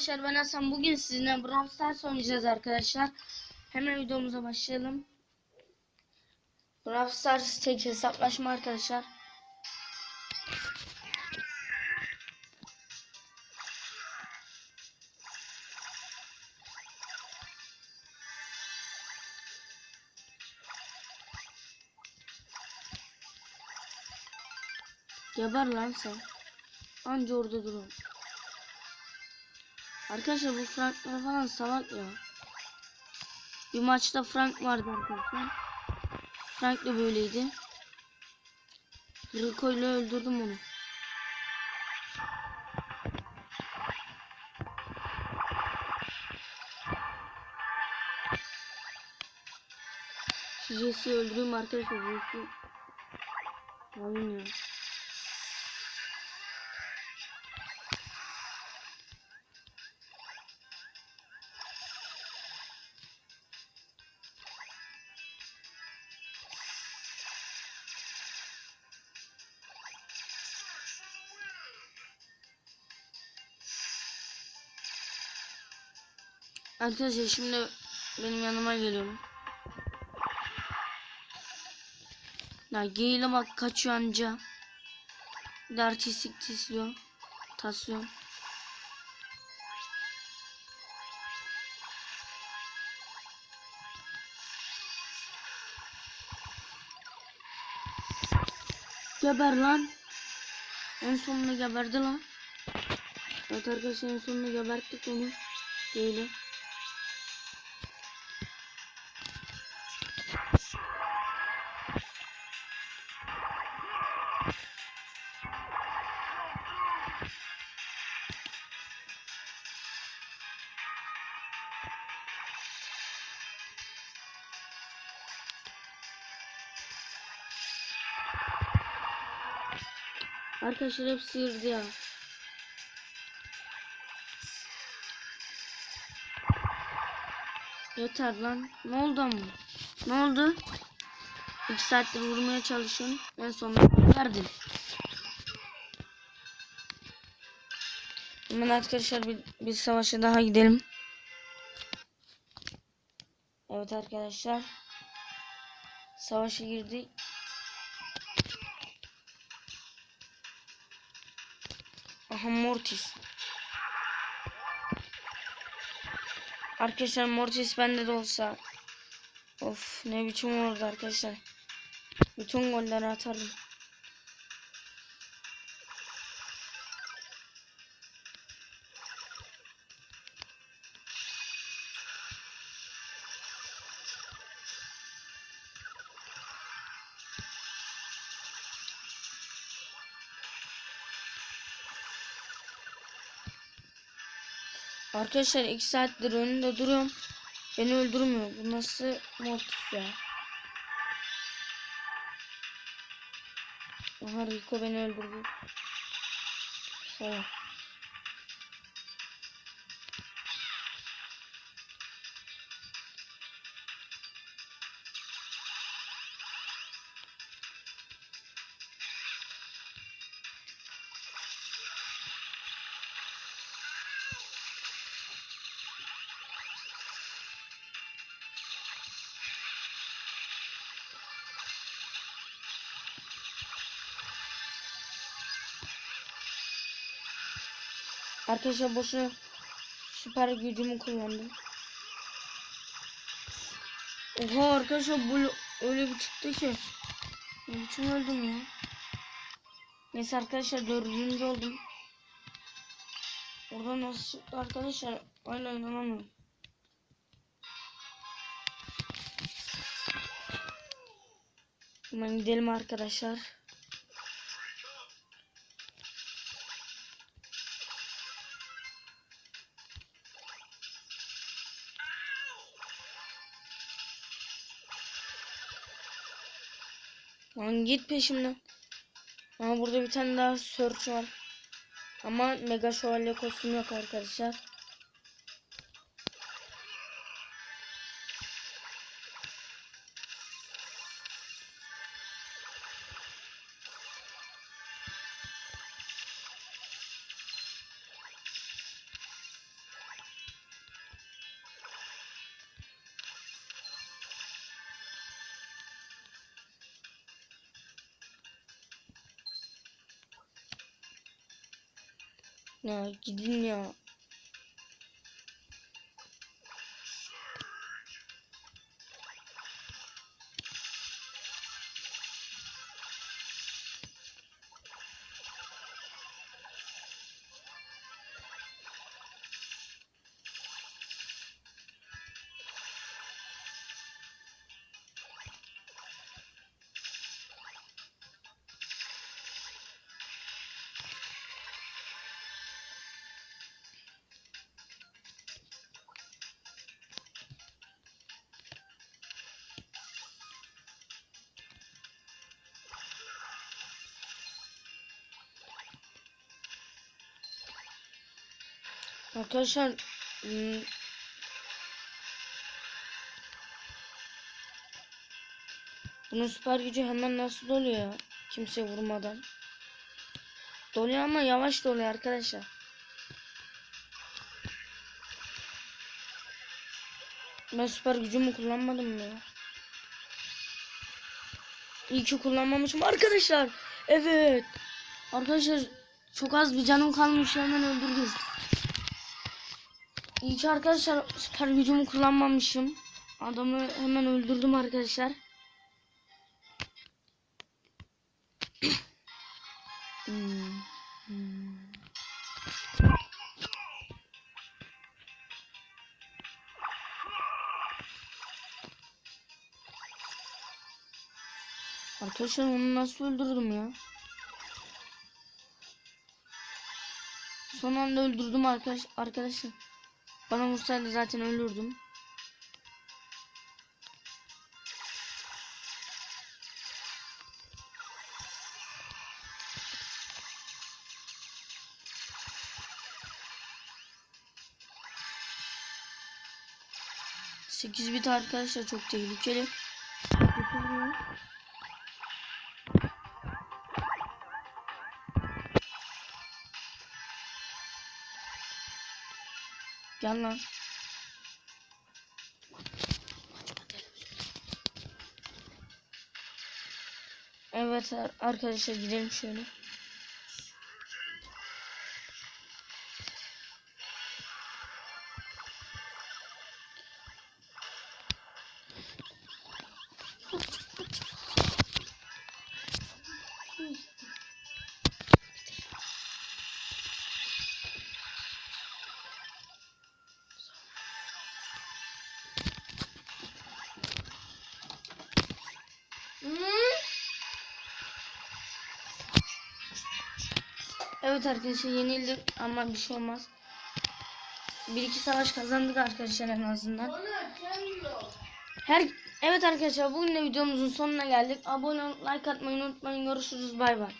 arkadaşlar ben Hasan bugün sizinle Brawl Stars oynayacağız arkadaşlar. Hemen videomuza başlayalım. Brawl Stars tek hesaplaşma arkadaşlar. Geber lan sen. Anca orada durun. Arkadaşlar bu Franklar falan salak ya. Bir maçta Frank vardı arkadaşlar. Frank de böyleydi. Rico ile öldürdüm onu. Jesse'yi öldüreyim arkadaşlar. Jesse. Oyun Arkadaşlar şimdi benim yanıma geliyorum. Ya geyle bak kaçıyor anca. Bir de artistik tisliyor. Tasıyor. Geber lan. En sonunda geberdi lan. Evet arkadaşlar en sonunda geberttik onu. Geyle. Arkadaşlar hep sıyırdı ya. Yeter lan. Ne oldu ama? Ne oldu? İki saattir vurmaya çalışın. En sonunda verdin. Hemen arkadaşlar bir, bir savaşa daha gidelim. Evet arkadaşlar. Savaşa girdik. Aha Mortis. Arkadaşlar Mortis bende de olsa. Of ne biçim olurdu arkadaşlar. Bütün golleri atarım. Arkadaşlar 2 saattir önünde duruyorum. Beni öldürmüyor. Bu nasıl mortis ya? Aha Rico beni öldürdü. Salak. Arkadaşlar boşuna süper gücümü kullandım. Oha arkadaşlar bu öyle bir çıktı ki. Ne öldüm ya. Neyse arkadaşlar dördüncü oldum. Orada nasıl çıktı arkadaşlar? Hala inanamıyorum. Hemen gidelim arkadaşlar. Lan git peşimden. Ama burada bir tane daha search var. Ama mega şövalye kostüm yok arkadaşlar. Ya gidin ya. Arkadaşlar hmm, bunun süper gücü hemen nasıl doluyor? Kimse vurmadan. Doluyor ama yavaş doluyor arkadaşlar. Ben süper gücümü kullanmadım mı ya? İyi ki kullanmamışım arkadaşlar. Evet. Arkadaşlar çok az bir canım kalmış hemen öldürdüm. İyi arkadaşlar süper gücümü kullanmamışım. Adamı hemen öldürdüm arkadaşlar. Hmm. Arkadaşlar onu nasıl öldürdüm ya? Son anda öldürdüm arkadaş arkadaşlar. Bana vursaydı zaten ölürdüm. Sekiz bit arkadaşlar çok tehlikeli. Gel lan. Evet ar- arkadaşlar gidelim şöyle. Evet arkadaşlar yenildik ama bir şey olmaz. Bir iki savaş kazandık arkadaşlar en azından. Her Evet arkadaşlar bugün de videomuzun sonuna geldik. Abone ol, like atmayı unutmayın. Görüşürüz. Bay bay.